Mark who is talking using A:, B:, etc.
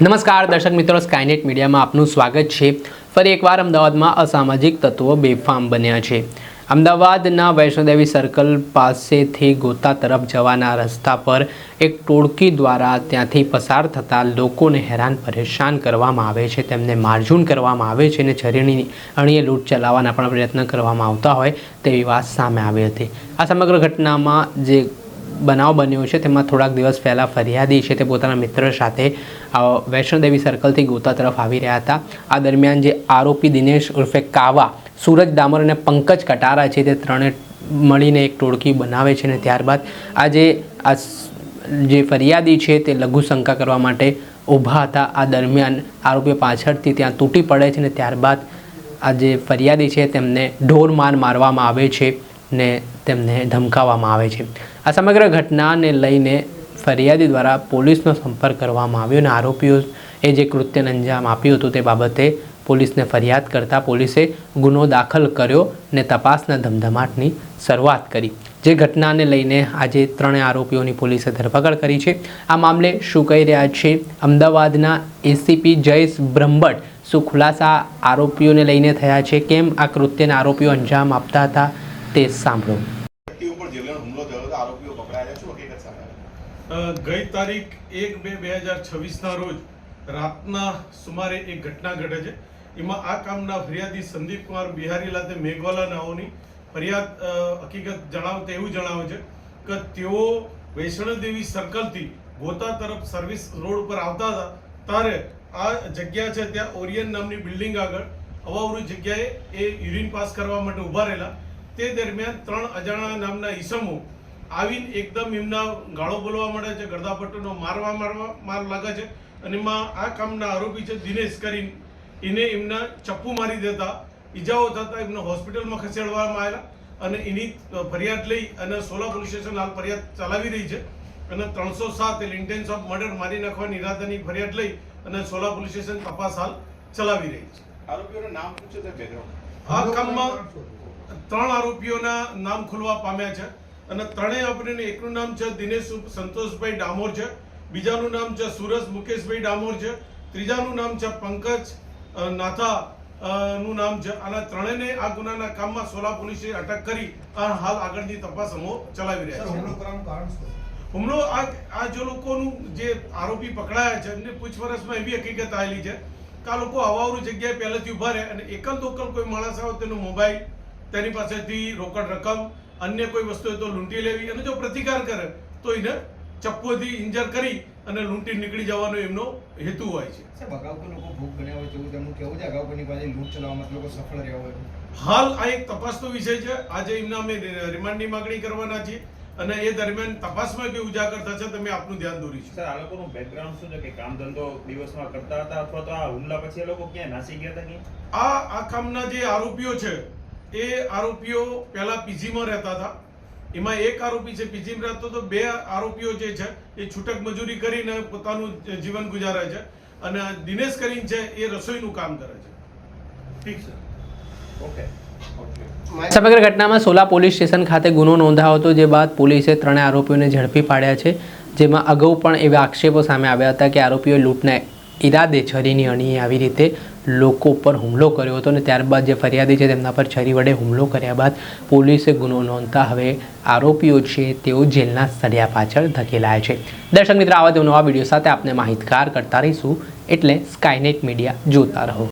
A: નમસ્કાર, દર્શક મિત્રો સ્કાયનેટ મીડિયામાં આપનું સ્વાગત છે. ફરી એકવાર અમદાવાદમાં અસામાજિક તત્વો બેફામ બન્યા છે. અમદાવાદના વૈષ્ણોદેવી સર્કલ પાસેથી ગોતા તરફ જવાના રસ્તા પર એક ટોળકી દ્વારા ત્યાંથી પસાર થતા લોકોને હેરાન, પરેશાન કરવામાં આવે છે. તેમને મારઝૂન કરવામાં આવે છે અને છરીની અણીએ લૂંટ ચલાવવાના પણ પ્રયત્ન કરવામાં આવતા હોય તેવી વાત સામે આવી હતી. આ સમગ્ર ઘટનામાં જે બનાવ બન્યો છે, તેમાં થોડાક દિવસ પહેલાં ફરિયાદી છે તે પોતાના મિત્ર સાથે વૈષ્ણોદેવી સર્કલથી ગોતા તરફ આવી રહ્યા હતા. આ દરમિયાન જે આરોપી દિનેશ ઉર્ફે કાવા, સૂરજ ડામર અને પંકજ કટારા છે તે ત્રણે મળીને એક ટોળકી બનાવે છે અને ત્યારબાદ આ જે આ જે ફરિયાદી છે તે લઘુ શંકા કરવા માટે ઊભા હતા. આ દરમિયાન આરોપીઓ પાછળથી ત્યાં તૂટી પડે છે અને ત્યારબાદ આ જે ફરિયાદી છે તેમને ઢોર માર મારવામાં આવે છે ને તેમને ધમકાવવામાં આવે છે. આ સમગ્ર ઘટનાને લઈને ફરિયાદી દ્વારા પોલીસનો સંપર્ક કરવામાં આવ્યો અને આરોપીઓ એ જે કૃત્યને અંજામ આપ્યું હતું તે બાબતે પોલીસને ફરિયાદ કરતાં પોલીસે ગુનો દાખલ કર્યો ને તપાસના ધમધમાટની શરૂઆત કરી. જે ઘટનાને લઈને આજે ત્રણેય આરોપીઓની પોલીસે ધરપકડ કરી છે. આ મામલે શું કહી રહ્યા છે? અમદાવાદના એસીપી જયેશ બ્રહ્મભટ્ટ શું ખુલાસા આરોપીઓને લઈને થયા છે? કેમ આ કૃત્યને આરોપીઓ અંજામ આપતા હતા તે સાંભળો.
B: હુમલો થયો હતો આરોપીઓ પકડાયા શું હકીકત સામે
C: ગઈ તારીખ એક બે બે હજાર છવ્વીસના રોજ રાતના સુમારે એક ઘટના ઘટે છે. એમાં આ કામના ફરિયાદી સંદીપ કુમાર બિહારી લાતે મેઘવાલા નાઓની ફરિયાદ હકીકત જણાવતા એવું જણાવે છે કે તેઓ વૈષ્ણવદેવી સર્કલથી ગોતા તરફ સર્વિસ રોડ પર આવતા હતા. ત્યારે આ જગ્યા છે, ત્યાં ઓરિયન નામની બિલ્ડિંગ આગળ, અવાવરૂ જગ્યાએ એ યુરિન પાસ કરવા માટે ઊભા રહેલા. તે દરમિયાન ત્રણ અજાણા નામના ઈસમો આવીને એકદમ એમના ગાળો બોલવા માંડે છે ગરદાપટ્ટનો મારવા મારવા માર લાગે છે અને એમાં આ કામના આરોપી છે દિનેશ કરીને. એને એમના ચપ્પુ મારી દેતા ઈજાઓ થતાં એમને હોસ્પિટલમાં ખસેડવામાં આવેલા અને એની ફરિયાદ લઈ અને સોલા પોલીસ સ્ટેશન હાલ ફરિયાદ ચલાવી રહી છે અને ત્રણસો સાત એટલે ઇન્ટેન્સ ઓફ મર્ડર મારી નાખવાની ઇરાદાની ફરિયાદ લઈ અને સોલા પોલીસ સ્ટેશન તપાસ હાલ ચલાવી રહી છે.
B: આરોપીઓનું નામ શું છે
C: આ કામમાં ત્રણ આરોપીઓના નામ ખુલવા પામ્યા છે અને ત્રણેય આરોપીઓને એકનું નામ છે દિનેશ સંતોષભાઈ ડામોર છે. બીજાનું નામ છે સુરજ મુકેશભાઈ ડામોર છે. ત્રીજાનું નામ છે પંકજ નાથા નું નામ છે. અને ત્રણેયને આ ગુનાના કામમાં સોલા પોલીસે અટક કરી અને હાલ આગળની તપાસ અમો ચલાવી રહ્યા છે. હુમલો આ આ જો લોકોનું જે આરોપી પકડાયા છે એમની પૂછપરછમાં એવી હકીકત આવેલી છે કે આ લોકો અવાવરું જગ્યાએ પહેલેથી ઊભા રહે અને એકલ દોકલ કોઈ માણસ આવે તેનો મોબાઈલ તેની પાસેથી રોકડ રકમ અન્ય કોઈ વસ્તુ હોય તો લૂંટી લેવી અને જો પ્રતિકાર કરે તો એને ચપ્પુથી ઇન્જર કરી અને લૂંટી નીકળી જવાનો એમનો હેતુ હોય છે.
D: સાહેબ અગાઉ કોઈ લોકો ભોગ બન્યા હોય તેવું તેમનું કેવું છે? અગાઉ કોઈની પાસે લૂંટ ચલાવવામાં લોકો સફળ રહ્યા હોય
C: હાલ આ એક તપાસનો વિષય છે. આજે એમના અમે રિમાન્ડની માગણી કરવાના છીએ અને એ દરમિયાન તપાસમાં કોઈ ઉજાગર થશે તમે આપનું ધ્યાન દોરીશું.
E: સર આ લોકોનું બેકગ્રાઉન્ડ શું છે? કે કામ ધંધો દિવસમાં કરતા હતા અથવા તો આ હુમલા પછી એ લોકો ક્યાં નાસી ગયા હતા કે
C: આ આ કામના જે આરોપીઓ છે એ આરોપીઓ પહેલાં પીજીમાં રહેતા હતા. એમાં એક આરોપી છે પીજીમાં રહેતો તો બે આરોપીઓ જે છે એ છૂટક મજૂરી કરીને પોતાનું જીવન ગુજારે છે અને દિનેશ કરીને છે એ રસોઈનું કામ કરે છે. ઠીક છે.
E: ઓકે.
A: સમગ્ર ઘટનામાં સોલા પોલીસ સ્ટેશન ખાતે ગુનો નોંધાયો હતો જે બાદ પોલીસે ત્રણેય આરોપીઓને ઝડપી પાડ્યા છે. જેમાં અગાઉ પણ એવા આક્ષેપો સામે આવ્યા હતા કે આરોપીઓએ લૂંટના ઈરાદે છરીની અણીએ આવી રીતે લોકો પર હુમલો કર્યો હતો અને ત્યારબાદ જે ફરિયાદી છે તેમના પર છરી વડે હુમલો કર્યા બાદ પોલીસે ગુનો નોંધતા હવે આરોપીઓ છે તેઓ જેલના સળિયા પાછળ ધકેલાયા છે. દર્શક મિત્ર, આવા તેઓ નવા વીડિયો સાથે આપને માહિતગાર કરતા રહીશું. એટલે સ્કાયનેટ મીડિયા જોતા રહો.